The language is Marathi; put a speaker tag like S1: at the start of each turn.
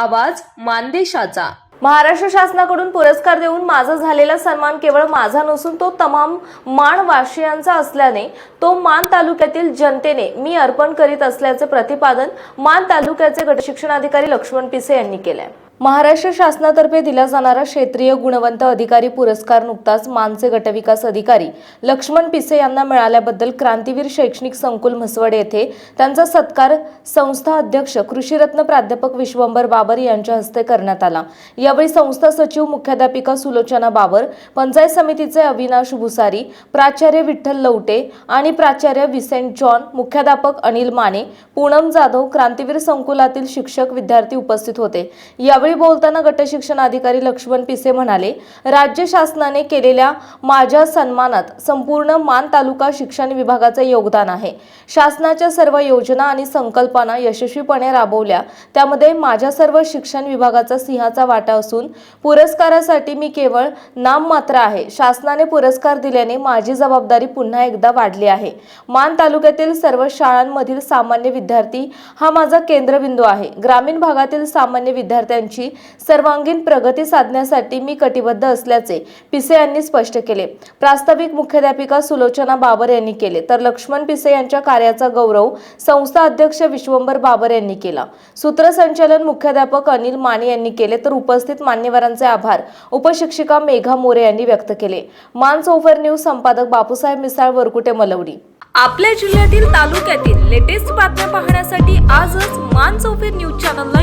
S1: आवाज मानदेशाचा.
S2: महाराष्ट्र शासनाकडून पुरस्कार देऊन माझा झालेला सन्मान केवळ माझा नसून तो तमाम माणवासियांचा असल्याने तो मान तालुक्यातील जनतेने मी अर्पण करीत असल्याचे प्रतिपादन मान तालुक्याचे गटशिक्षणाधिकारी लक्ष्मण पिसे यांनी केले महाराष्ट्र शासनातर्फे दिला जाणारा क्षेत्रीय गुणवंत अधिकारी पुरस्कार नुकताच मानसे गटविकास अधिकारी लक्ष्मण पिसे यांना मिळाल्याबद्दल क्रांतीवीर शैक्षणिक संकुल म्हसवड येथे त्यांचा सत्कार संस्था अध्यक्ष कृषीरत्न प्राध्यापक विश्वंभर बाबर यांच्या हस्ते करण्यात आला. यावेळी संस्था सचिव मुख्याध्यापिका सुलोचना बाबर पंचायत समितीचे अविनाश भुसारी प्राचार्य विठ्ठल लवटे आणि प्राचार्य विसेंट जॉन मुख्याध्यापक अनिल माने पूनम जाधव क्रांतीवीर संकुलातील शिक्षक विद्यार्थी उपस्थित होते. यावेळी बोलताना गटशिक्षण अधिकारी लक्ष्मण पिसे म्हणाले राज्य शासनाने केलेल्या माझ्या सन्मानात संपूर्ण मान तालुका शिक्षण विभागाचे योगदान आहे. शासनाच्या सर्व योजना आणि संकल्पना यशस्वीपणे राबवल्या. त्यामध्ये माझ्या सर्व शिक्षण विभागाचा सिंहाचा वाटा असून पुरस्कारासाठी मी केवळ नाममात्र आहे. शासनाने पुरस्कार दिल्याने माझी जबाबदारी पुन्हा एकदा वाढली आहे. मान तालुक्यातील सर्व शाळांमधील सामान्य विद्यार्थी हा माझा केंद्रबिंदू आहे. ग्रामीण भागातील सामान्य विद्यार्थ्यांची सर्वांगीण प्रगती साधण्यासाठी मी कटिबद्ध असल्याचे पिसे यांनी स्पष्ट केले. प्रास्ताविक मुख्याध्यापिका सुलोचना बाबर यांनी केले. तर लक्ष्मण पिसे यांच्या कार्याचा गौरव संस्था अध्यक्ष विश्वंभर बाबर यांनी केला. सूत्रसंचालन मुख्याध्यापक अनिल माने यांनी केले. तर उपस्थित मान्यवरांचे आभार उपशिक्षिका मेघा मोरे यांनी व्यक्त केले. मानस ओव्हर न्यूज संपादक बापूसाहेब मिसाळ वरकुटे मलवडी.
S1: आपल्या जिल्ह्यातील तालुक्यातील लेटेस्ट बातम्या पाहण्यासाठी आजच मान चौफेर न्यूज चॅनलला